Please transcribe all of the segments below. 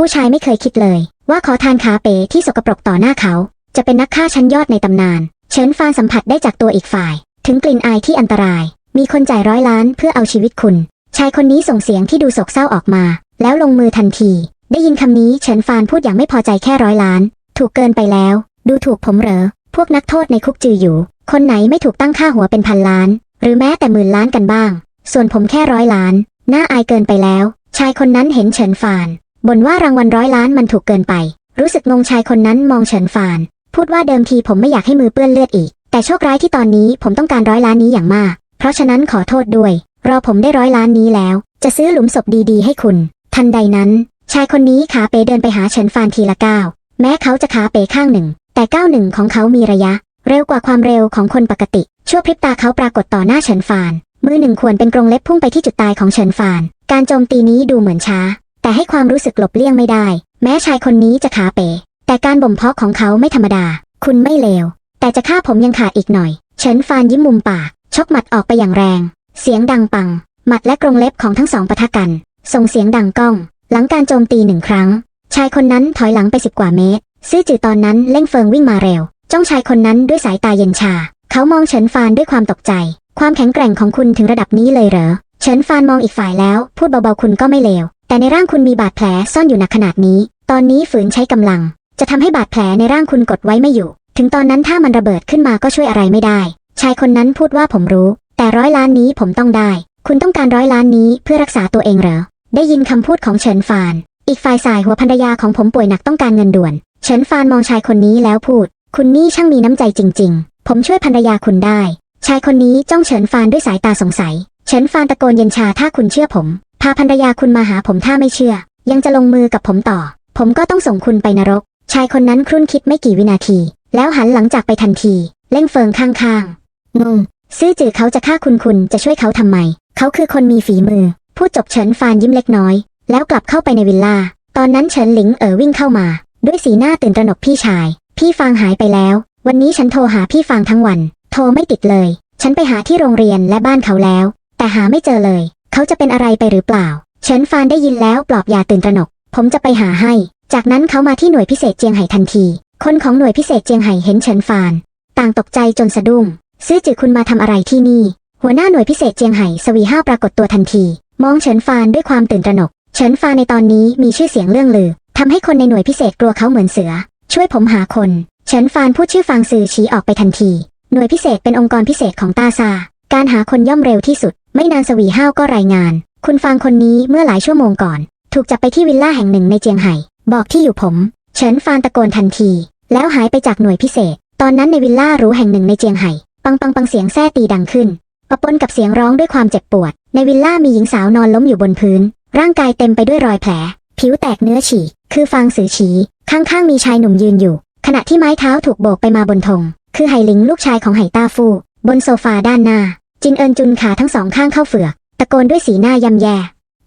ผู้ชายไม่เคยคิดเลย ว่าขอทานขาเป๋ที่สกปรกต่อหน้าเขา จะเป็นนักฆ่าชั้นยอดในตำนาน เฉินฟานสัมผัสได้จากตัวอีกฝ่าย ถึงกลิ่นอายที่อันตราย มีคนจ่ายร้อยล้านเพื่อเอาชีวิตคุณ ชายคนนี้ส่งเสียงที่ดูโศกเศร้าออกมา แล้วลงมือทันที ได้ยินคำนี้เฉินฟานพูดอย่างไม่พอใจแค่ร้อยล้าน ถูกเกินไปแล้ว ดูถูกผมเหรอ พวกนักโทษในคุกจืออยู่ คนไหนไม่ถูกตั้งค่าหัวเป็นพันล้าน หรือแม้แต่หมื่นล้านกันบ้าง ส่วนผมแค่ร้อยล้าน น่าอายเกินไปแล้ว ชายคนนั้นเห็นเฉินฟาน บ่นว่ารางวัลร้อยล้านมันถูกเกินไป รู้สึกงงชายคนนั้นมองเฉินฟาน พูดว่าเดิมทีผมไม่อยากให้มือเปื้อนเลือดอีก แต่โชคร้ายที่ตอนนี้ผมต้องการร้อยล้านนี้อย่างมาก เพราะฉะนั้นขอโทษด้วย รอผมได้ร้อยล้านนี้แล้ว จะซื้อหลุมศพดีๆ ให้คุณ ทันใดนั้น ชายคนนี้ขาเป๋เดินไปหาเฉินฟานทีละก้าว แม้เขาจะขาเป๋ข้างหนึ่ง แต่ก้าวหนึ่งของเขามีระยะ เร็วกว่าความเร็วของคนปกติ ชั่วพริบตาเขาปรากฏต่อหน้าเฉินฟาน มือหนึ่งควรเป็นกรงเล็บพุ่งไปที่จุดตายของเฉินฟาน การโจมตีนี้ดูเหมือนช้า แต่ให้ความรู้สึกหลบเลี่ยงไม่ได้ แม้ชายคนนี้จะขาเป๋ แต่การบ่มเพาะของเขาไม่ธรรมดา คุณไม่เลว แต่จะฆ่าผมยังขาดอีกหน่อย เฉินฟานยิ้มมุมปาก ชกหมัดออกไปอย่างแรง เสียงดังปัง หมัดและกรงเล็บของทั้งสองปะทะกัน ส่งเสียงดังก้อง หลังการโจมตีหนึ่งครั้ง ชายคนนั้นถอยหลังไปสิบกว่าเมตร ซื่อจือตอนนั้นเล่งเฟิงวิ่งมาเร็ว จ้องชายคนนั้นด้วยสายตาเย็นชา เขามองเฉินฟานด้วยความตกใจ ความแข็งแกร่งของคุณถึงระดับนี้เลยเหรอ เฉินฟานมองอีกฝ่ายแล้ว พูดเบาๆคุณก็ไม่เลว แต่ในร่างคุณมีบาดแผลซ่อนอยู่หนักขนาดนี้ ตอนนี้ฝืนใช้กำลัง จะทำให้บาดแผลในร่างคุณกดไว้ไม่อยู่ ถึงตอนนั้นถ้ามันระเบิดขึ้นมาก็ช่วยอะไรไม่ได้ ชายคนนั้นพูดว่าผมรู้ แต่ร้อยล้านนี้ผมต้องได้ คุณต้องการร้อยล้านนี้เพื่อรักษาตัวเองเหรอ ได้ยินคำพูดของเฉินฟาน อีกฝ่ายสายหัวภรรยาของผมป่วยหนักต้องการเงินด่วน เฉินฟานมองชายคนนี้แล้วพูด คุณนี่ช่างมีน้ำใจจริง ๆ ผมช่วยภรรยาคุณได้ ชายคนนี้จ้องเฉินฟานด้วยสายตาสงสัย เฉินฟานตะโกนเย็นชาถ้าคุณเชื่อผม พาภรรยาคุณมาหาผมถ้าไม่เชื่อ ยังจะลงมือกับผมต่อ ผมก็ต้องส่งคุณไปนรก ชายคนนั้นครุ่นคิดไม่กี่วินาที แล้วหันหลังจากไปทันที เล่งเฟิงข้างๆงงซื่อจือเขาจะฆ่าคุณคุณจะช่วยเขาทำไม เขาคือคนมีฝีมือ พูดจบเฉินฟานยิ้มเล็กน้อย แล้วกลับเข้าไปในวิลล่า ตอนนั้นเฉินหลิงเอ๋อวิ่งเข้ามา ด้วยสีหน้าตื่นตระหนกพี่ชาย พี่ฟางหายไปแล้ว วันนี้ฉันโทรหาพี่ฟางทั้งวัน โทรไม่ติดเลย ฉันไปหาที่โรงเรียนและบ้านเขาแล้ว แต่หาไม่เจอเลย เขาจะเป็นอะไรไปหรือเปล่า เฉินฟานได้ยินแล้วปลอบยาตื่นตระหนก ผมจะไปหาให้ จากนั้นเขามาที่หน่วยพิเศษเจียงไห่ทันที คนของหน่วยพิเศษเจียงไห่เห็นเฉินฟาน ต่างตกใจจนสะดุ้ง ซื่อจือคุณมาทำอะไรที่นี่ หัวหน้าหน่วยพิเศษเจียงไห่สวีห้าวปรากฏตัวทันที มองเฉินฟานด้วยความตื่นตระหนก เฉินฟานในตอนนี้มีชื่อเสียงเรื่องลือทำให้คนในหน่วยพิเศษกลัวเขาเหมือนเสือ ช่วยผมหาคน เฉินฟานพูดชื่อฟางซือชี้ออกไปทันที หน่วยพิเศษเป็นองค์กรพิเศษของตาซาการหาคนย่อมเร็วที่สุด ไม่นานสวีห้าวก็รายงาน คุณฟางคนนี้เมื่อหลายชั่วโมงก่อน ถูกจับไปที่วิลล่าแห่งหนึ่งในเจียงไห่ บอกที่อยู่ผม เฉินฟานตะโกนทันที แล้วหายไปจากหน่วยพิเศษ ตอนนั้นในวิลล่าหรูแห่งหนึ่งในเจียงไห่ ปังปังปังเสียงแส้ตีดังขึ้นปะปนกับเสียงร้องด้วยความเจ็บปวด ในวิลล่ามีหญิงสาวนอนล้มอยู่บนพื้น ร่างกายเต็มไปด้วยรอยแผล ผิวแตกเนื้อฉีก คือฟางสือฉีข้างๆมีชายหนุ่มยืนอยู่ ขณะที่ไม้เท้าถูกโบกไปมาบนธง คือไหหลิงลูกชายของไหต้าฟู่บนโซฟาด้านหน้า จินเอินจุนขาทั้งสองข้างเข้าเฝือก ตะโกนด้วยสีหน้ายำแย่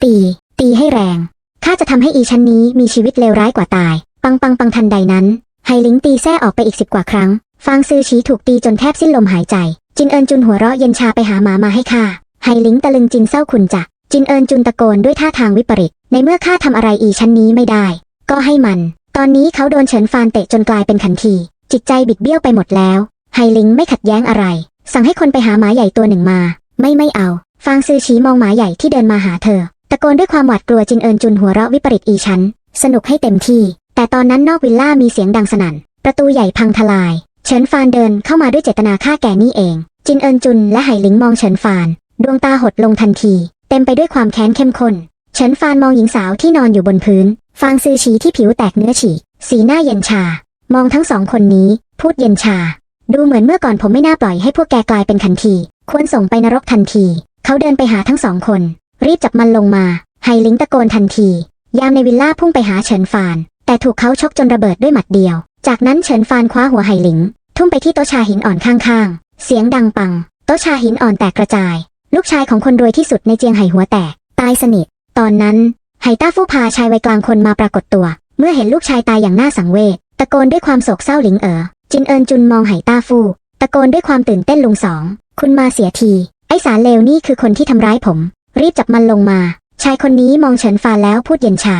ตี ตีให้แรง ข้าจะทำให้อีชั้นนี้มีชีวิตเลวร้ายกว่าตาย ปังปังปังทันใดนั้นไหหลิงตีแส้ออกไปอีกสิบกว่าครั้ง ฟางซือฉีถูกตีจนแทบสิ้นลมหายใจ จินเอินจุนหัวเราะเย็นชาไปหาหมามาให้ข้าไหหลิงตะลึงจินเศร้าขุนจัก จินเอินจุนตะโกนด้วยท่าทางวิปริต ในเมื่อข้าทำอะไรอีชั้นนี้ไม่ได้ ก็ให้มัน ตอนนี้เขาโดนเฉินฟานเตะจนกลายเป็นขันที จิตใจบิดเบี้ยวไปหมดแล้วไหหลิงไม่ขัดแย้งอะไร สั่งให้คนไปหาหมาใหญ่ตัวหนึ่งมา ไม่ไม่เอา ฟางซือฉีมองหมาใหญ่ที่เดินมาหาเธอ ตะโกนด้วยความหวาดกลัวจินเอินจุนหัวเราะวิปริตอีชั้นสนุกให้เต็มที่ แต่ตอนนั้นนอกวิลล่ามีเสียงดังสนั่น ประตูใหญ่พังทลาย เฉินฟานเดินเข้ามาด้วยเจตนาฆ่าแกนี่เอง จินเอินจุนและไหหลิงมองเฉินฟาน ดวงตาหดลงทันที เต็มไปด้วยความแค้นเข้มข้น เฉินฟานมองหญิงสาวที่นอนอยู่บนพื้น ฟางซือฉีที่ผิวแตกเนื้อฉีก สีหน้าเย็นชา มองทั้งสองคนนี้ พูดเย็นชา ดูเหมือนเมื่อก่อนผมไม่น่าปล่อยให้พวกแกกลายเป็นขันที ควรส่งไปนรกทันที เขาเดินไปหาทั้งสองคน รีบจับมันลงมา ไฮลิงตะโกนทันที ยามในวิลล่าพุ่งไปหาเฉินฟาน แต่ถูกเขาชกจนระเบิดด้วยหมัดเดียว จากนั้นเฉินฟานคว้าหัวไฮลิง ทุ่มไปที่โต๊ะชาหินอ่อนข้างๆ เสียงดังปัง โต๊ะชาหินอ่อนแตกกระจาย ลูกชายของคนรวยที่สุดในเจียงไห่หัวแตก ตายสนิท ตอนนั้น ไหต้าฟู่พาชายวัยกลางคนมาปรากฏตัว เมื่อเห็นลูกชายตายอย่างน่าสังเวช ตะโกนด้วยความโศกเศร้าหลิงเอ๋อ จินเอินจุนมองไหต้าฟู ตะโกนด้วยความตื่นเต้นลุงสอง คุณมาเสียที ไอ้สารเลวนี่คือคนที่ทำร้ายผม รีบจับมันลงมา ชายคนนี้มองเฉินฟานแล้วพูดเย็นชา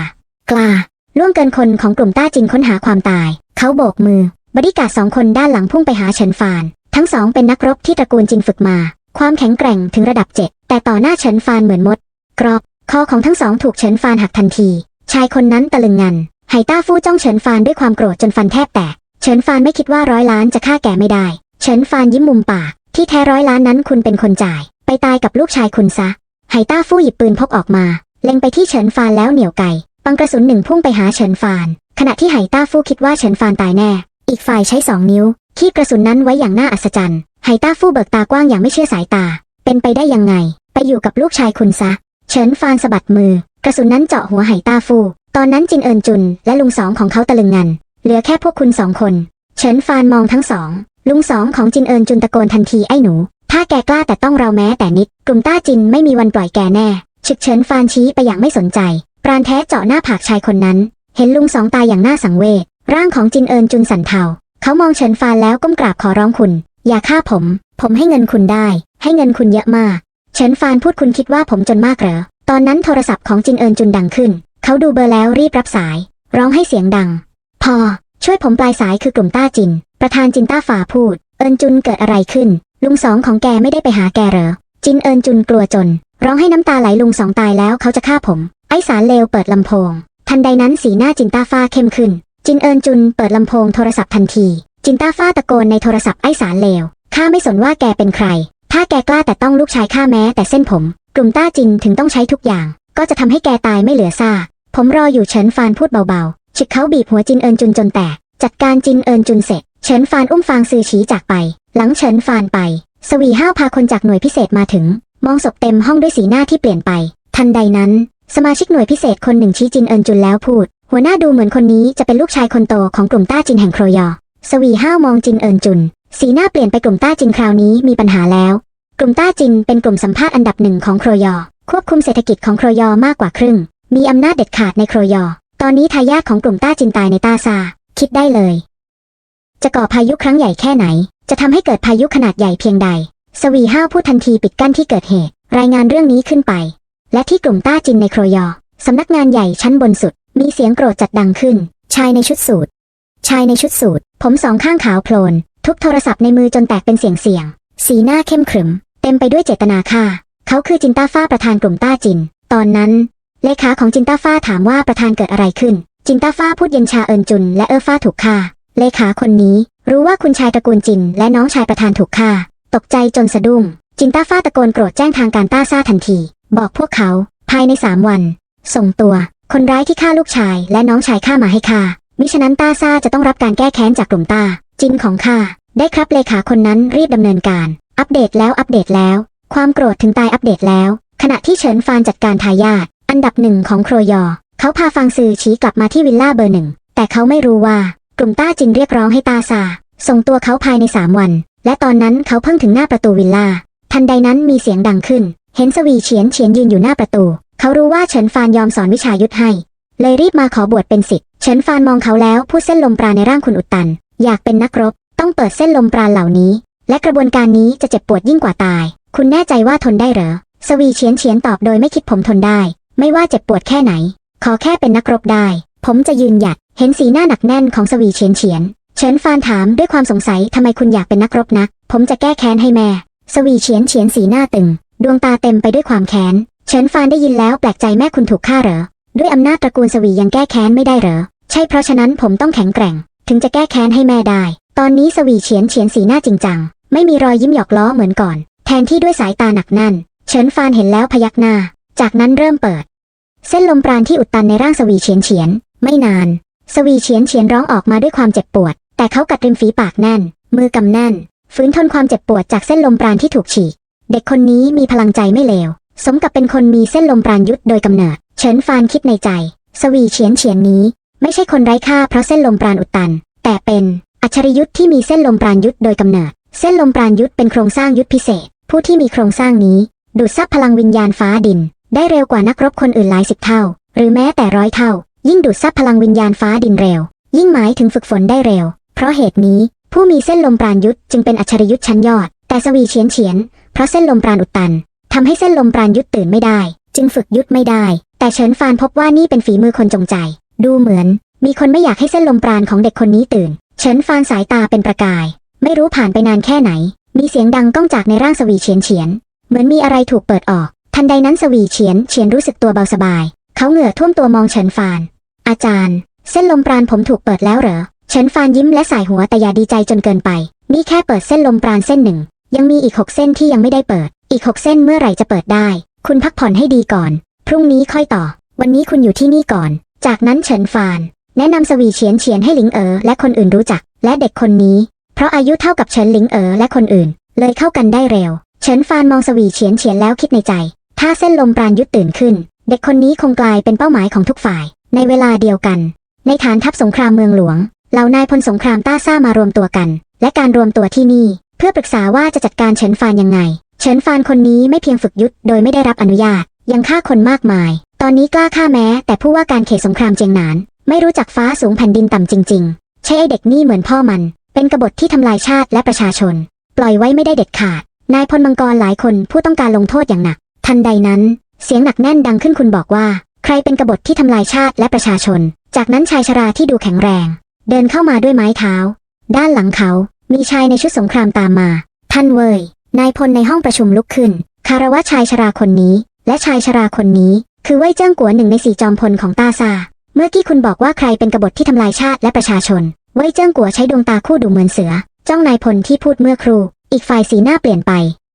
กล้าล่วงเกินคนของกลุ่มต้าจินค้นหาความตาย เขาโบกมือบริการสองคนด้านหลังพุ่งไปหาเฉินฟาน ทั้งสองเป็นนักรบที่ตระกูลจินฝึกมา ความแข็งแกร่งถึงระดับเจ็ดแต่ต่อหน้าเฉินฟานเหมือนมด กรอบคอของทั้งสองถูกเฉินฟานหักทันที ชายคนนั้นตะลึงงัน ไหต้าฟู่จ้องเฉินฟานด้วยความโกรธจนฟันแทบแตก เฉินฟานไม่คิดว่าร้อยล้านจะฆ่าแกไม่ได้ เฉินฟานยิ้มมุมปาก ที่แท้ร้อยล้านนั้นคุณเป็นคนจ่าย ไปตายกับลูกชายคุณซะ ไหต้าฟู่หยิบปืนพกออกมา เล็งไปที่เฉินฟานแล้วเหนี่ยวไก ปังกระสุนหนึ่งพุ่งไปหาเฉินฟาน ขณะที่ไหต้าฟู่คิดว่าเฉินฟานตายแน่ อีกฝ่ายใช้สองนิ้ว คีบกระสุนนั้นไว้อย่างน่าอัศจรรย์ ไหต้าฟู่เบิกตากว้างอย่างไม่เชื่อสายตา เป็นไปได้ยังไง ไปอยู่กับลูกชายคุณซะ เฉินฟานสะบัดมือ กระสุนนั้นเจาะหัวไหต้าฟู่ตอนนั้นจินเอินจุนและลุงสองของเขาตะลึงงัน เหลือแค่พวกคุณสองคน เฉินฟานมองทั้งสอง ลุงสองของจินเอินจุนตะโกนทันทีไอ้หนู ถ้าแกกล้าแต่ต้องเราแม้แต่นิด กลุ่มต้าจินไม่มีวันปล่อยแกแน่ฉึกเฉินฟานชี้ไปอย่างไม่สนใจ ปราณแท้เจาะหน้าผากชายคนนั้น เห็นลุงสองตายอย่างน่าสังเวช ร่างของจินเอินจุนสั่นเทา เขามองเฉินฟานแล้วก้มกราบขอร้องคุณ อย่าฆ่าผม ผมให้เงินคุณได้ ให้เงินคุณเยอะมาก เฉินฟานพูดคุณคิดว่าผมจนมากเหรอ ตอนนั้นโทรศัพท์ของจินเอินจุนดังขึ้น เขาดูเบอร์แล้วรีบรับสาย ร้องให้เสียงดัง พอ ช่วยผมปลายสายคือกลุ่มต้าจิน ประธานจินต้าฝาพูด เอินจุนเกิดอะไรขึ้น ลุงสองของแกไม่ได้ไปหาแกเหรอ จินเอินจุนกลัวจน ร้องให้น้ำตาไหลลุงสองตายแล้วเขาจะฆ่าผม ไอสารเลวเปิดลำโพง ทันใดนั้นสีหน้าจินต้าฟ้าเข้มขึ้น จินเอินจุนเปิดลำโพงโทรศัพท์ทันที จินต้าฟ้าตะโกนในโทรศัพท์ไอสารเลวข้าไม่สนว่าแกเป็นใคร ถ้าแกกล้าแต่ต้องลูกชายข้าแม้แต่เส้นผม กลุ่มต้าจินถึงต้องใช้ทุกอย่าง ก็จะทำให้แกตายไม่เหลือซากผมรออยู่เฉินฟานพูดเบาๆ ฉึกเขาบีบหัวจินเอินจุนจนแตก จัดการจินเอินจุนเสร็จ เฉินฟานอุ้มฟางซือฉีจากไป หลังเฉินฟานไป สวีห้าวพาคนจากหน่วยพิเศษมาถึง มองศพเต็มห้องด้วยสีหน้าที่เปลี่ยนไป ทันใดนั้น สมาชิกหน่วยพิเศษคนหนึ่งชี้จินเอินจุนแล้วพูด หัวหน้าดูเหมือนคนนี้จะเป็นลูกชายคนโตของกลุ่มต้าจินแห่งโครยอ สวีห้าวมองจินเอินจุน สีหน้าเปลี่ยนไปกลุ่มต้าจินคราวนี้มีปัญหาแล้ว กลุ่มต้าจินเป็นกลุ่มสัมภาษณ์อันดับหนึ่งของโครยอ ควบคุมเศรษฐกิจของโครยอมากกว่าครึ่ง มีอำนาจเด็ดขาดในโครยอ ตอนนี้ทายาทของกลุ่มต้าจินตายในตาซา คิดได้เลย จะก่อพายุครั้งใหญ่แค่ไหน จะทำให้เกิดพายุขนาดใหญ่เพียงใด สวีห้าวพูดทันทีปิดกั้นที่เกิดเหตุ รายงานเรื่องนี้ขึ้นไป และที่กลุ่มต้าจินในโครยอสำนักงานใหญ่ชั้นบนสุด มีเสียงโกรธจัดดังขึ้น ชายในชุดสูทชายในชุดสูทผมสองข้างขาวโพลน ทุบโทรศัพท์ในมือจนแตกเป็นเสียงเสียง สีหน้าเข้มขรึม เต็มไปด้วยเจตนาฆ่า เขาคือจินต้าฟ้าประธานกลุ่มต้าจิน ตอนนั้น เลขาของจินต้าฟ้าถามว่าประธานเกิดอะไรขึ้น จินต้าฟ้าพูดเย็นชาเอินจุน และเออฟ้าถูกฆ่า เลขาคนนี้ รู้ว่าคุณชายตระกูลจิน และน้องชายประธานถูกฆ่า ตกใจจนสะดุ้ง จินต้าฟ้าตะโกนโกรธแจ้งทางการต้าซ่าทันที บอกพวกเขา ภายในสามวัน ส่งตัว คนร้ายที่ฆ่าลูกชายและน้องชายข้ามาให้ข้ามิฉะนั้นต้าซ่าจะต้องรับการแก้แค้นจากกลุ่มต้า จินของข้าได้ครับเลขาคนนั้นรีบดำเนินการ อัปเดตแล้วอัปเดตแล้ว ความโกรธถึงตายอัปเดตแล้ว ขณะที่เฉินฟานจัดการทายาท อันดับหนึ่งของโครยอ เขาพาฟังซือชี้กลับมาที่วิลล่าเบอร์หนึ่ง แต่เขาไม่รู้ว่ากลุ่มต้าจินเรียกร้องให้ตาซาส่งตัวเขาภายในสามวัน และตอนนั้นเขาเพิ่งถึงหน้าประตูวิลล่า ทันใดนั้นมีเสียงดังขึ้น เห็นสวีเฉียนเฉียนยืนอยู่หน้าประตู เขารู้ว่าเฉินฟานยอมสอนวิชายุทธให้ เลยรีบมาขอบวชเป็นศิษย์ เฉินฟานมองเขาแล้วพูดเส้นลมปราณในร่างคุณอุดตัน อยากเป็นนักรบ ต้องเปิดเส้นลมปราณเหล่านี้ และกระบวนการนี้จะเจ็บปวดยิ่งกว่าตาย คุณแน่ใจว่าทนได้เหรอ สวีเฉียนเฉียนตอบโดยไม่คิดผมทนได้ ไม่ว่าเจ็บปวดแค่ไหน ขอแค่เป็นนักรบได้ ผมจะยืนหยัด เห็นสีหน้าหนักแน่นของสวีเฉียนเฉียน เฉินฟานถามด้วยความสงสัยทำไมคุณอยากเป็นนักรบนัก ผมจะแก้แค้นให้แม่ สวีเฉียนเฉียนสีหน้าตึง ดวงตาเต็มไปด้วยความแค้น เฉินฟานได้ยินแล้วแปลกใจแม่คุณถูกฆ่าเหรอ ด้วยอำนาจตระกูลสวียังแก้แค้นไม่ได้เหรอ ใช่เพราะฉะนั้นผมต้องแข็งแกร่ง ถึงจะแก้แค้นให้แม่ได้ ตอนนี้สวีเฉียนเฉียนสีหน้าจริงจัง ไม่มีรอยยิ้มหยอกล้อเหมือนก่อน แทนที่ด้วยสายตาหนักแน่น เฉินฟานเห็นแล้วพยักหน้า จากนั้นเริ่มเปิด เส้นลมปราณที่อุดตันในร่างสวีเฉียนเฉียน ไม่นาน สวีเฉียนเฉียนร้องออกมาด้วยความเจ็บปวด แต่เขากัดริมฝีปากแน่น มือกำแน่น ฝืนทนความเจ็บปวดจากเส้นลมปราณที่ถูกฉีก เด็กคนนี้มีพลังใจไม่เลว สมกับเป็นคนมีเส้นลมปราณยุทธโดยกำเนิด เฉินฟานคิดในใจ สวีเฉียนเฉียนนี้ ไม่ใช่คนไร้ค่าเพราะเส้นลมปราณอุดตัน แต่เป็นอัจฉริยุทธ์ที่มีเส้นลมปราณยุทธโดยกำเนิด เส้นลมปราณยุทธเป็นโครงสร้างยุทธพิเศษ ผู้ที่มีโครงสร้างนี้ ดูดซับพลังวิญญาณฟ้าดิน ได้เร็วกว่านักรบคนอื่นหลายสิบเท่า หรือแม้แต่ร้อยเท่า ยิ่งดูดซับพลังวิญญาณฟ้าดินเร็ว ยิ่งหมายถึงฝึกฝนได้เร็ว เพราะเหตุนี้ผู้มีเส้นลมปราณยุทธจึงเป็นอัจฉริยุทธชั้นยอด แต่สวีเฉียนเฉียน เพราะเส้นลมปราณอุดตันทำให้เส้นลมปราณยุทธตื่นไม่ได้ จึงฝึกยุทธไม่ได้ แต่เฉินฟานพบว่านี่เป็นฝีมือคนจงใจ ดูเหมือน มีคนไม่อยากให้เส้นลมปราณของเด็กคนนี้ตื่น เฉินฟานสายตาเป็นประกาย ไม่รู้ผ่านไปนานแค่ไหน มีเสียงดังก้องจากในร่างสวีเฉียนเฉียน เหมือนมีอะไรถูกเปิดออก ทันใดนั้นสวีเฉียนเฉียนรู้สึกตัวเบาสบาย เขาเหงื่อท่วมตัวมองเฉินฟาน อาจารย์ เส้นลมปราณผมถูกเปิดแล้วเหรอ เฉินฟานยิ้มและสายหัวแต่อย่าดีใจจนเกินไป นี่แค่เปิดเส้นลมปราณเส้นหนึ่ง ยังมีอีกหกเส้นที่ยังไม่ได้เปิด อีกหกเส้นเมื่อไหร่จะเปิดได้ คุณพักผ่อนให้ดีก่อน พรุ่งนี้ค่อยต่อ วันนี้คุณอยู่ที่นี่ก่อน จากนั้นเฉินฟาน แนะนำสวีเฉียนเฉียนให้หลิงเอ๋อและคนอื่นรู้จัก และเด็กคนนี้ เพราะอายุเท่ากับเฉินหลิงเอ๋อและคนอื่น เลยเข้ากันได้เร็ว เฉินฟานมองสวีเฉียนเฉียนแล้วคิดในใจ ถ้าเส้นลมปราณยุดตื่นขึ้น เด็กคนนี้คงกลายเป็นเป้าหมายของทุกฝ่าย ในเวลาเดียวกัน ในฐานทัพสงครามเมืองหลวง เหล่านายพลสงครามต้าซ่ามารวมตัวกัน และการรวมตัวที่นี่ เพื่อปรึกษาว่าจะจัดการเฉินฟานยังไง เฉินฟานคนนี้ไม่เพียงฝึกยุทธโดยไม่ได้รับอนุญาต ยังฆ่าคนมากมาย ตอนนี้กล้าฆ่าแม้ แต่ผู้ว่าการเขตสงครามเจียงหนาน ไม่รู้จักฟ้าสูงแผ่นดินต่ำจริง ๆ ใช่ไอเด็กนี่เหมือนพ่อมัน เป็นกบฏที่ทำลายชาติและประชาชน ปล่อยไว้ไม่ได้เด็ดขาดนายพลมังกรหลายคนผู้ต้องการลงโทษอย่างหนัก ทันใดนั้น เสียงหนักแน่นดังขึ้นคุณบอกว่า ใครเป็นกบฏที่ทำลายชาติและประชาชน จากนั้นชายชราที่ดูแข็งแรง เดินเข้ามาด้วยไม้เท้า ด้านหลังเขา มีชายในชุดสงครามตามมา ท่านเวยนายพลในห้องประชุมลุกขึ้น คารวะชายชราคนนี้ และชายชราคนนี้ คือเว่ยเจิ้งกัวหนึ่งในสี่จอมพลของตาซา เมื่อกี้คุณบอกว่าใครเป็นกบฏที่ทำลายชาติและประชาชนเว่ยเจิ้งกัวใช้ดวงตาคู่ดูเหมือนเสือ จ้องนายพลที่พูดเมื่อครู่ อีกฝ่ายสีหน้าเปลี่ยนไป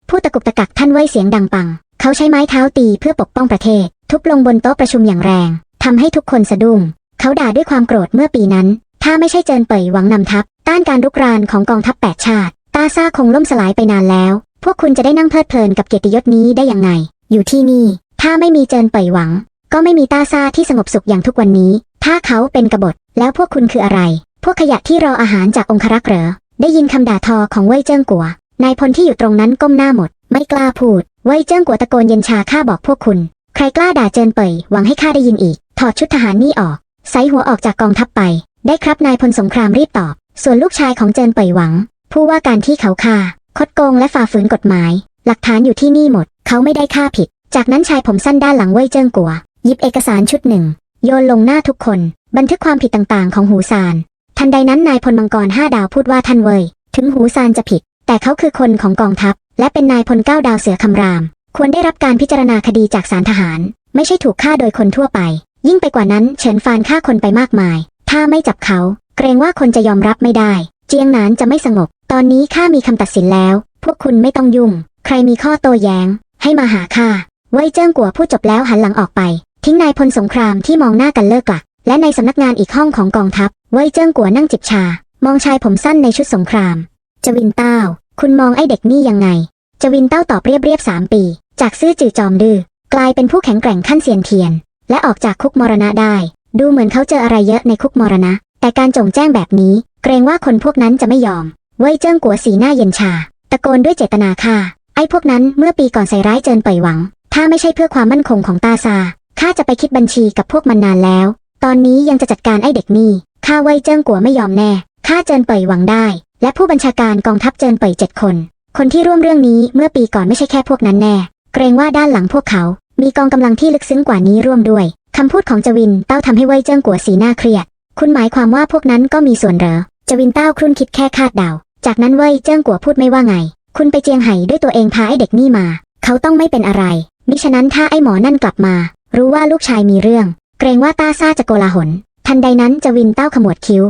ผู้ตะกุกตะกักท่านเว่ยเสียงดังปัง เขาใช้ไม้เท้าตีเพื่อปกป้องประเทศ ทุบลงบนโต๊ะประชุมอย่างแรงทำให้ทุกคนสะดุ้ง เขาด่าด้วยความโกรธเมื่อปีนั้น ถ้าไม่ใช่เจินเป่ยหวังนำทัพ ต้านการรุกรานของกองทัพแปดชาติ ตาซ่าคงล่มสลายไปนานแล้ว พวกคุณจะได้นั่งเพลิดเพลินกับเกียรติยศนี้ได้อยังไง อยู่ที่นี่ ถ้าไม่มีเจินเป่ยหวัง ก็ไม่มีตาซ่าที่สงบสุขอย่างทุกวันนี้ ถ้าเขาเป็นกบฏ แล้วพวกคุณคืออะไร พวกขยะที่รออาหารจากองครักษ์เหรอ ได้ยินคำด่าทอของเว่ยเจิ้งกัวนายพลที่อยู่ตรงนั้นก้มหน้าหมด ไม่กล้าพูด เว่ยเจิ้งกัวตะโกนเย็นชาข้าบอกพวกคุณ ใครกล้าด่าเจินเป่ยหวังให้ข้าได้ยินอีก ถอดชุดทหารนี่ออกใส่หัวออกจากกองทัพไป ได้ครับนายพลสงครามรีบตอบ ส่วนลูกชายของเจินเป่ยหวัง ผู้ว่าการที่เขาฆ่าคดโกงและฝ่าฝืนกฎหมาย หลักฐานอยู่ที่นี่หมด เขาไม่ได้ฆ่าผิด จากนั้นชายผมสั้นด้านหลังเว่ยเจิ้งกัวหยิบเอกสารชุดหนึ่ง โยนลงหน้าทุกคน บันทึกความผิดต่างๆ ของหูซาน ทันใดนั้นนายพลมังกรห้าดาวพูดว่าท่านเว่ยถึงหูซานจะผิด แต่เขาคือคนของกองทัพ และเป็นนายพลเก้าดาวเสือคำราม ควรได้รับการพิจารณาคดีจากศาลทหาร ไม่ใช่ถูกฆ่าโดยคนทั่วไป ยิ่งไปกว่านั้นเฉินฟานฆ่าคนไปมากมาย ถ้าไม่จับเขา เกรงว่าคนจะยอมรับไม่ได้ เจียงหนานจะไม่สงบ ตอนนี้ข้ามีคำตัดสินแล้ว พวกคุณไม่ต้องยุ่ง ใครมีข้อโต้แย้ง ให้มาหาข้าเว่ยเจิ้งกัวพูดจบแล้วหันหลังออกไป ทิ้งนายพลสงครามที่มองหน้ากันเลิกกลัก และในสำนักงานอีกห้องของกองทัพเว่ยเจิ้งกัวนั่งจิบชา มองชายผมสั้นในชุดสงครามจวินเต้า คุณมองไอ้เด็กนี่ยังไง จวินเต้าตอบเรียบเรียบๆสามปี จากซื่อจือจอมดื้อกลายเป็นผู้แข็งแกร่งขั้นเซียนเทียน และออกจากคุกมรณะได้ ดูเหมือนเขาเจออะไรเยอะในคุกมรณะ แต่การจงแจ้งแบบนี้ เกรงว่าคนพวกนั้นจะไม่ยอม เว่ยเจิ้งกัวสีหน้าเย็นชา ตะโกนด้วยเจตนาฆ่า ไอ้พวกนั้นเมื่อปีก่อนใส่ร้ายเจินเป่ยหวัง ถ้าไม่ใช่เพื่อความมั่นคงของตาซาข้าจะไปคิดบัญชีกับพวกมันนานแล้ว ตอนนี้ยังจะจัดการไอ้เด็กนี่ข้าเว่ยเจิ้งกัวไม่ยอมแน่ข้าเจินเป่ยหวังได้ และผู้บัญชาการกองทัพเจินเป่ยเจ็ดคน คนที่ร่วมเรื่องนี้เมื่อปีก่อนไม่ใช่แค่พวกนั้นแน่ เกรงว่าด้านหลังพวกเขา มีกองกำลังที่ลึกซึ้งกว่านี้ร่วมด้วยคำพูดของจวินเต้าทำให้เว่ยเจิ้งกัวสีหน้าเครียด คุณหมายความว่าพวกนั้นก็มีส่วนเหรอ จวินเต้าครุ่นคิดแค่คาดเดา จากนั้นเว่ยเจิ้งกัวพูดไม่ว่าไง คุณไปเจียงไห่ด้วยตัวเองพาไอ้เด็กนี่มา เขาต้องไม่เป็นอะไร มิฉะนั้นถ้าไอ้หมอนั่นกลับมา รู้ว่าลูกชายมีเรื่อง เกรงว่าต้าซ่าจะโกลาหล ทันใดนั้นจวินเต้าขมวดคิ้ว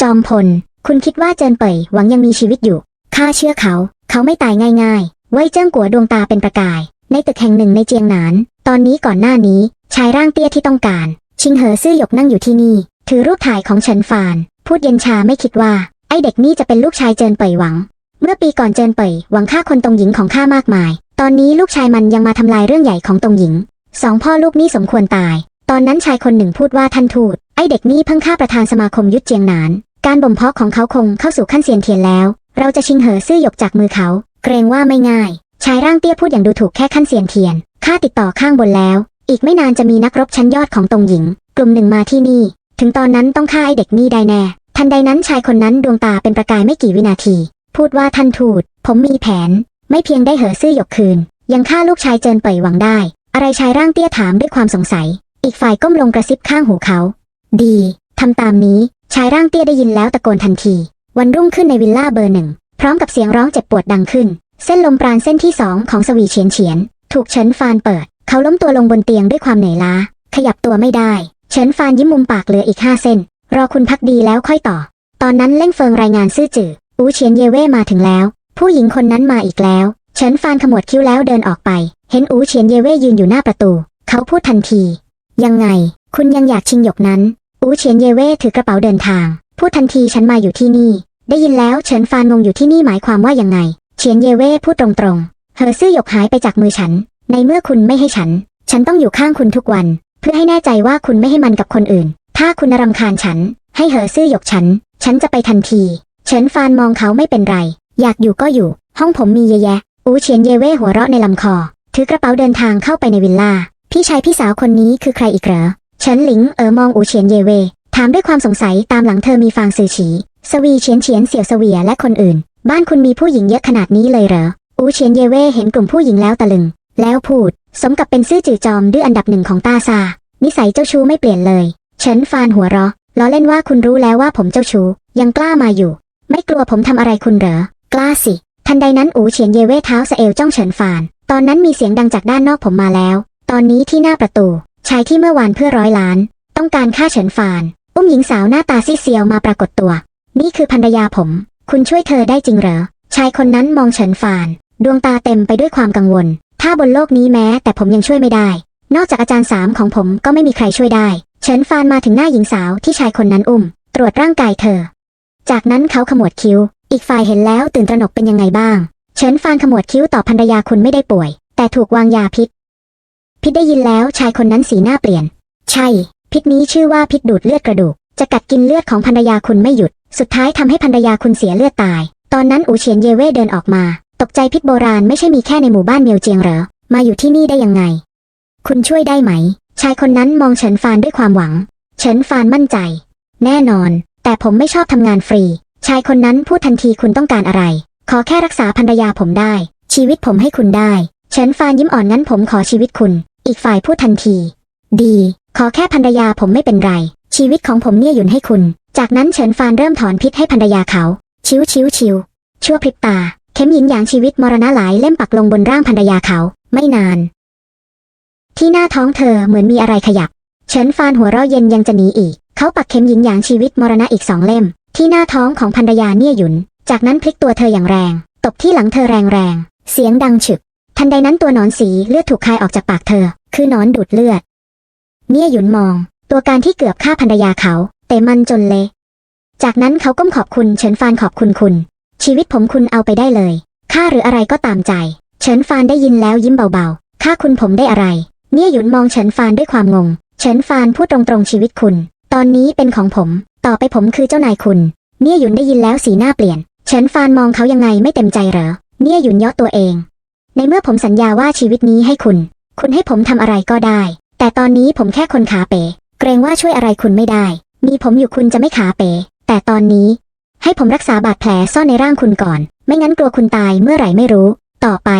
จอมพล คุณคิดว่าเจินเป่ยหวังยังมีชีวิตอยู่ ข้าเชื่อเขา เขาไม่ตายง่ายๆเว่ยเจิ้งกัวดวงตาเป็นประกาย ในตึกแห่งหนึ่งในเจียงหนาน ตอนนี้ก่อนหน้านี้ ชายร่างเตี้ยที่ต้องการ ชิงเหอซื่อหยกนั่งอยู่ที่นี่ ถือรูปถ่ายของเฉินฟาน พูดเย็นชาไม่คิดว่า ไอเด็กนี่จะเป็นลูกชายเจินเป่ยหวัง เมื่อปีก่อนเจินเป่ยหวังฆ่าคนตรงหญิงของข้ามากมาย ตอนนี้ลูกชายมันยังมาทำลายเรื่องใหญ่ของตรงหญิง สองพ่อลูกนี่สมควรตาย ตอนนั้นชายคนหนึ่งพูดว่าท่านทูตไอเด็กนี่เพิ่งฆ่าประธานสมาคมยุทธเจียงหนาน การบ่มเพาะของเขาคงเข้าสู่ขั้นเซียนเทียนแล้ว เราจะชิงเหอซื่อหยกจากมือเขา เกรงว่าไม่ง่าย ชายร่างเตี้ยพูดอย่างดูถูกแค่ขั้นเซียนเทียน ข้าติดต่อข้างบนแล้ว อีกไม่นานจะมีนักรบชั้นยอดของตรงหญิง กลุ่มหนึ่งมาที่นี่ ถึงตอนนั้นต้องฆ่าไอเด็กนี่ได้แน่ ทันใดนั้นชายคนนั้นดวงตาเป็นประกายไม่กี่วินาที พูดว่าท่านทูต ผมมีแผน ไม่เพียงได้เหอซื่อหยกคืน ยังฆ่าลูกชายเจินเป่ยหวังได้ อะไรชายร่างเตี้ยถามด้วยความสงสัย อีกฝ่ายก้มลงกระซิบข้างหูเขา ดีทำตามนี้ ชายร่างเตี้ยได้ยินแล้วตะโกนทันที วันรุ่งขึ้นในวิลล่าเบอร์หนึ่ง พร้อมกับเสียงร้องเจ็บปวดดังขึ้น เส้นลมปราณเส้นที่สองของสวีเฉียนเฉียน ถูกเฉินฟานเปิด เขาล้มตัวลงบนเตียงด้วยความเหนื่อยล้า ขยับตัวไม่ได้ เฉินฟานยิ้มมุมปากเหลืออีกห้าเส้น รอคุณพักดีแล้วค่อยต่อ ตอนนั้นเล่งเฟิงรายงานซื่อจื่ออูเฉียนเยเว่มาถึงแล้ว ผู้หญิงคนนั้นมาอีกแล้ว เฉินฟานขมวดคิ้วแล้วเดินออกไป เห็นอูเฉียนเยเว่ยืนอยู่หน้าประตู เขาพูดทันที ยังไง คุณยังอยากชิงหยกนั้น อูเฉียนเยเว่ถือกระเป๋าเดินทาง พูดทันทีฉันมาอยู่ที่นี่ ได้ยินแล้วเฉินฟานงงอยู่ที่นี่หมายความว่ายังไง เฉียนเยเว่พูดตรงๆ เฮอซื่อหยกหายไปจากมือฉัน ในเมื่อคุณไม่ให้ฉัน ฉันต้องอยู่ข้างคุณทุกวัน เพื่อให้แน่ใจว่าคุณไม่ให้มันกับคนอื่น ถ้าคุณนรำคาญฉัน ให้เหอซื่อหยกฉัน ฉันจะไปทันที เฉินฟานมองเขาไม่เป็นไร อยากอยู่ก็อยู่ ห้องผมมีเยอะแยะ อูเฉียนเยเว่หัวเราะในลำคอ ถือกระเป๋าเดินทางเข้าไปในวิลล่า พี่ชายพี่สาวคนนี้คือใครอีกเหรอ เฉินหลิงเอ๋อมองอูเฉียนเยเว่ถามด้วยความสงสัยตามหลังเธอมีฟางซื่อฉีสวีเฉียนเฉียนเสี่ยวเสวียและคนอื่น บ้านคุณมีผู้หญิงเยอะขนาดนี้เลยเหรอ อูเฉียนเยเว่เห็นกลุ่มผู้หญิงแล้วตะลึง แล้วพูด สมกับเป็นซื่อจือจอมดื้ออันดับหนึ่งของตาซา นิสัยเจ้าชู้ไม่เปลี่ยนเลย เฉินฟานหัวเราะ ล้อเล่นว่าคุณรู้แล้วว่าผมเจ้าชู้ ยังกล้ามาอยู่ ไม่กลัวผมทำอะไรคุณเหรอ กล้าสิ ทันใดนั้นอูเฉียนเยเว่เท้าสเอวจ้องเฉินฟาน ตอนนั้นมีเสียงดังจากด้านนอกผมมาแล้ว ตอนนี้ที่หน้าประตู ชายที่เมื่อวานเพื่อร้อยล้าน ต้องการฆ่าเฉินฟาน อุ้มหญิงสาวหน้าตาซีเซียวมาปรากฏตัว นี่คือภรรยาผม คุณช่วยเธอได้จริงเหรอ ชายคนนั้นมองเฉินฟาน ดวงตาเต็มไปด้วยความกังวล ถ้าบนโลกนี้แม้แต่ผมยังช่วยไม่ได้ นอกจากอาจารย์สามของผมก็ไม่มีใครช่วยได้ เฉินฟานมาถึงหน้าหญิงสาวที่ชายคนนั้นอุ้ม ตรวจร่างกายเธอ จากนั้นเขาขมวดคิ้ว อีกฝ่ายเห็นแล้วตื่นตระหนกเป็นยังไงบ้าง เฉินฟานขมวดคิ้วต่อภรรยาคุณไม่ได้ป่วย แต่ถูกวางยาพิษ พิษได้ยินแล้วชายคนนั้นสีหน้าเปลี่ยน ใช่ พิษนี้ชื่อว่าพิษดูดเลือดกระดูก จะกัดกินเลือดของภรรยาคุณไม่หยุด สุดท้ายทำให้ภรรยาคุณเสียเลือดตาย ตอนนั้นอูเฉียนเยเว่เดินออกมา ตกใจพิษโบราณไม่ใช่มีแค่ในหมู่บ้านเมียวเจียงเหรอ มาอยู่ที่นี่ได้ยังไง คุณช่วยได้ไหม ชายคนนั้นมองเฉินฟานด้วยความหวัง เฉินฟานมั่นใจ แน่นอน แต่ผมไม่ชอบทำงานฟรี ชายคนนั้นพูดทันทีคุณต้องการอะไร ขอแค่รักษาภรรยาผมได้ ชีวิตผมให้คุณได้เฉินฟานยิ้มอ่อนงั้นผมขอชีวิตคุณ อีกฝ่ายพูดทันที ดี ขอแค่ภรรยาผมไม่เป็นไร ชีวิตของผมเนี่ยหยุนให้คุณ จากนั้นเฉินฟานเริ่มถอนพิษให้ภรรยาเขา ชิวชิวชิวชั่วพริบตา เข็มหยินหยางชีวิตมรณะหลายเล่มปักลงบนร่างภรรยาเขา ไม่นาน ที่หน้าท้องเธอเหมือนมีอะไรขยับ เฉินฟานหัวเราะเย็นยังจะหนีอีก เขาปักเข็มหยินหยางชีวิตมรณะอีกสองเล่ม ที่หน้าท้องของภรรยาเนี่ยหยุน จากนั้นพลิกตัวเธออย่างแรง ตบที่หลังเธอแรงๆ เสียงดังฉึก ทันใดนั้นตัวหนอนสีเลือดถูกคายออกจากปากเธอ คือหนอนดูดเลือดเนี่ยหยุนมอง ตัวการที่เกือบฆ่าภรรยาเขา แต่มันจนเละจากนั้นเขาก้มขอบคุณเฉินฟานขอบคุณคุณ ชีวิตผมคุณเอาไปได้เลยค่าหรืออะไรก็ตามใจ เฉินฟานได้ยินแล้วยิ้มเบาๆค่าคุณผมได้อะไรเนี่ยหยุนมองเฉินฟานด้วยความงง เฉินฟานพูดตรงๆชีวิตคุณ ตอนนี้เป็นของผม ต่อไปผมคือเจ้านายคุณเนี่ยหยุนได้ยินแล้วสีหน้าเปลี่ยน เฉินฟานมองเขายังไงไม่เต็มใจเหรอเนี่ยหยุนยาะตัวเอง ในเมื่อผมสัญญาว่าชีวิตนี้ให้คุณ คุณให้ผมทำอะไรก็ได้ แต่ตอนนี้ผมแค่คนขาเป๋ เกรงว่าช่วยอะไรคุณไม่ได้ มีผมอยู่คุณจะไม่ขาเป๋ แต่ตอนนี้ ให้ผมรักษาบาดแผลซ่อนในร่างคุณก่อน ไม่งั้นกลัวคุณตายเมื่อไหร่ไม่รู้ ต่อไป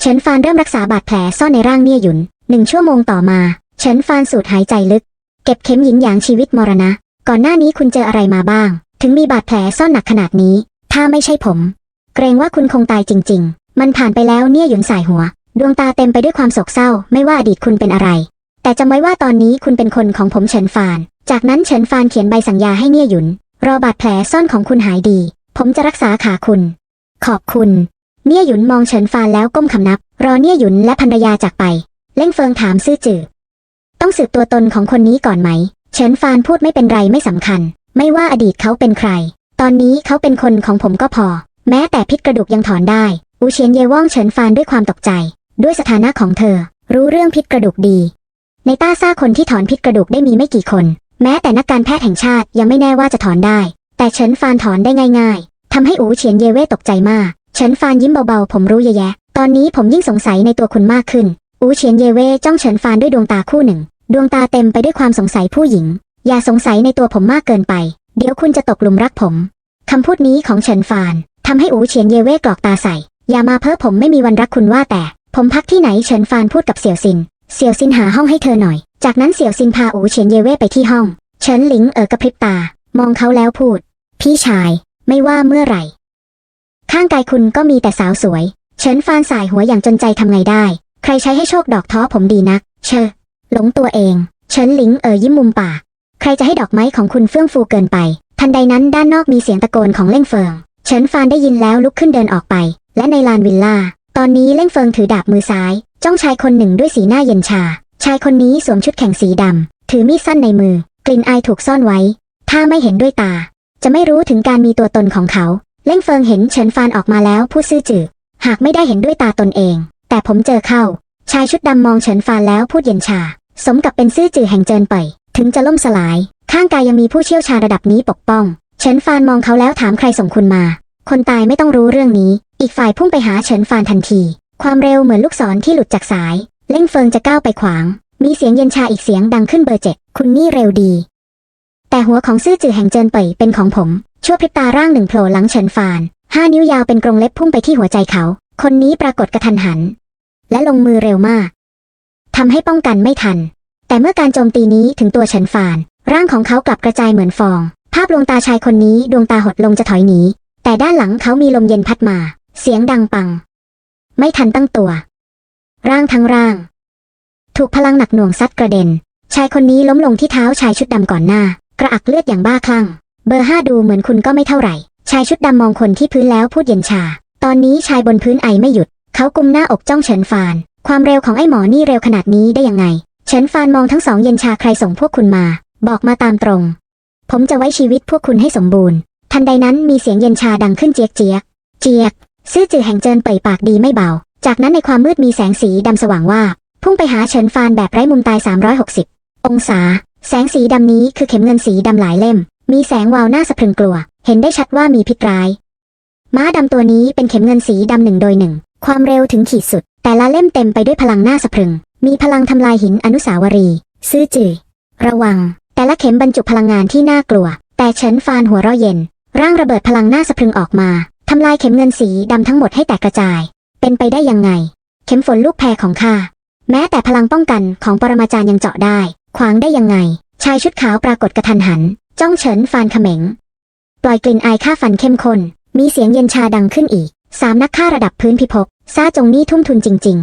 เฉินฟานเริ่มรักษาบาดแผลซ่อนในร่างเนี่ยหยุนหนึ่งชั่วโมงต่อมา เฉินฟานสูดหายใจลึก เก็บเข็มหยินหยางชีวิตมรณะ ก่อนหน้านี้คุณเจออะไรมาบ้าง ถึงมีบาดแผลซ่อนหนักขนาดนี้ ถ้าไม่ใช่ผม เกรงว่าคุณคงตายจริง ๆ มันผ่านไปแล้วเนี่ยหยุนสายหัว ดวงตาเต็มไปด้วยความโศกเศร้า ไม่ว่าอดีตคุณเป็นอะไร แต่จำไว้ว่าตอนนี้คุณเป็นคนของผมเฉินฟาน จากนั้นเฉินฟานเขียนใบสัญญาให้เนี่ยหยุน รอบาดแผลซ่อนของคุณหายดี ผมจะรักษาขาคุณ ขอบคุณ เนี่ยหยุนมองเฉินฟานแล้วก้มคำนับ รอเนี่ยหยุนและภรรยาจากไป เล่งเฟิงถามซื่อจือต้องสืบตัวตนของคนนี้ก่อนไหม เฉินฟานพูดไม่เป็นไรไม่สำคัญ ไม่ว่าอดีตเขาเป็นใคร ตอนนี้เขาเป็นคนของผมก็พอ แม้แต่พิษกระดูกยังถอนได้ อูเฉียนเยว่องเฉินฟานด้วยความตกใจ ด้วยสถานะของเธอ รู้เรื่องพิษกระดูกดี ในต้าซ่าคนที่ถอนพิษกระดูกได้มีไม่กี่คน แม้แต่นักการแพทย์แห่งชาติยังไม่แน่ว่าจะถอนได้ แต่เฉินฟานถอนได้ง่าย ๆทำให้อูเฉียนเยเว่ตกใจมาก เฉินฟานยิ้มเบาๆ ผมรู้เยอะแยะตอนนี้ผมยิ่งสงสัยในตัวคุณมากขึ้น อูเฉียนเยเว่จ้องเฉินฟานด้วยดวงตาคู่หนึ่ง ดวงตาเต็มไปด้วยความสงสัยผู้หญิง อย่าสงสัยในตัวผมมากเกินไป เดี๋ยวคุณจะตกหลุมรักผมคำพูดนี้ของเฉินฟานทำให้อูเฉียนเยเว่กรอกตาใส่ อย่ามาเพ้อผมไม่มีวันรักคุณว่าแต่ ผมพักที่ไหนเฉินฟานพูดกับเสี่ยวซิน เสี่ยวซินหาห้องให้เธอหน่อย จากนั้นเสี่ยวซินพาอูเฉียนเยเว่ไปที่ห้อง เฉินหลิงเอ๋อกระพริบตา มองเขาแล้วพูด พี่ชาย ไม่ว่าเมื่อไหร่ ข้างกายคุณก็มีแต่สาวสวย เฉินฟานสายหัวอย่างจนใจทำไงได้ ใครใช้ให้โชคดอกท้อผมดีนัก เชอหลงตัวเอง เฉินหลิงเอ๋ยยิ้มมุมปาก ใครจะให้ดอกไม้ของคุณเฟื่องฟูเกินไป ทันใดนั้นด้านนอกมีเสียงตะโกนของเล่งเฟิง เฉินฟานได้ยินแล้วลุกขึ้นเดินออกไป และในลานวิลล่า ตอนนี้เล่งเฟิงถือดาบมือซ้าย จ้องชายคนหนึ่งด้วยสีหน้าเย็นชา ชายคนนี้สวมชุดแข่งสีดำ ถือมีดสั้นในมือ กลิ่นอายถูกซ่อนไว้ ถ้าไม่เห็นด้วยตา จะไม่รู้ถึงการมีตัวตนของเขา เล่งเฟิงเห็นเฉินฟานออกมาแล้วพูดซื่อจื่อหากไม่ได้เห็นด้วยตาตนเอง แต่ผมเจอเข้า ชายชุดดำมองเฉินฟานแล้วพูดเย็นชา สมกับเป็นซื่อจื่อแห่งเจินเป่ยถึงจะล่มสลาย ข้างกายยังมีผู้เชี่ยวชาญระดับนี้ปกป้อง เฉินฟานมองเขาแล้วถามใครส่งคุณมา คนตายไม่ต้องรู้เรื่องนี้ อีกฝ่ายพุ่งไปหาเฉินฟานทันที ความเร็วเหมือนลูกศรที่หลุดจากสาย เล่งเฟิงจะก้าวไปขวาง มีเสียงเย็นชาอีกเสียงดังขึ้นเบอร์เจ็ดคุณนี่เร็วดี แต่หัวของซื่อจื่อแห่งเจินเป่ยเป็นของผม ชั่วพริบตาร่างหนึ่งโผล่หลังเฉินฟานห้านิ้วยาวเป็นกรงเล็บพุ่งไปที่หัวใจเขา คนนี้ปรากฏกระทันหัน และลงมือเร็วมากทำให้ป้องกันไม่ทัน แต่เมื่อการโจมตีนี้ถึงตัวเฉินฟาน ร่างของเขากลับกระจายเหมือนฟอง ภาพลวงตาชายคนนี้ดวงตาหดลงจะถอยหนี แต่ด้านหลังเขามีลมเย็นพัดมา เสียงดังปัง ไม่ทันตั้งตัว ร่างทั้งร่าง ถูกพลังหนักหน่วงซัดกระเด็น ชายคนนี้ล้มลงที่เท้าชายชุดดำก่อนหน้า กระอักเลือดอย่างบ้าคลั่ง เบอร์ห้าดูเหมือนคุณก็ไม่เท่าไหร่ ชายชุดดำมองคนที่พื้นแล้วพูดเย็นชา ตอนนี้ชายบนพื้นไอไม่หยุด เขากุมหน้าอกจ้องเฉินฟาน ความเร็วของไอ้หมอนี่เร็วขนาดนี้ได้ยังไง เฉินฟานมองทั้งสองเย็นชาใครส่งพวกคุณมา บอกมาตามตรง ผมจะไว้ชีวิตพวกคุณให้สมบูรณ์ ทันใดนั้นมีเสียงเย็นชาดังขึ้นเจี๊ยกเจี๊ยก เจียก ซื่อจือแห่งเจินเป่ยปากดีไม่เบา จากนั้นในความมืดมีแสงสีดำสว่างว่า พุ่งไปหาเฉินฟานแบบไร้มุมตาย 360 องศา แสงสีดำนี้คือเข็มเงินสีดำหลายเล่ม มีแสงวาวหน้าสะพรึงกลัว เห็นได้ชัดว่ามีพิษร้าย ม้าดำตัวนี้เป็นเข็มเงินสีดำหนึ่งโดยหนึ่ง ความเร็วถึงขีดสุด แต่ละเล่มเต็มไปด้วยพลังหน้าสะพรึง มีพลังทำลายหินอนุสาวรีย์ ซื่อจือระวัง แต่ละเข็มบรรจุพลังงานที่น่ากลัว แต่เฉินฟานหัวเราะเย็น ร่างระเบิดพลังหน้าสะพรึงออกมาทำลายเข็มเงินสีดำทั้งหมดให้แตกกระจาย เป็นไปได้ยังไง เข็มฝนลูกแพรของข้าแม้แต่พลังป้องกันของปรมาจารย์ยังเจาะได้ ขวางได้ยังไง ชายชุดขาวปรากฏกระทันหัน จ้องเฉินฟานเขม็ง ปล่อยกลิ่นอายฆ่าฟันเข้มข้นมีเสียงเย็นชาดังขึ้นอีกสามนักฆ่าระดับพื้นพิภพซาจงนี่ทุ่มทุนจริง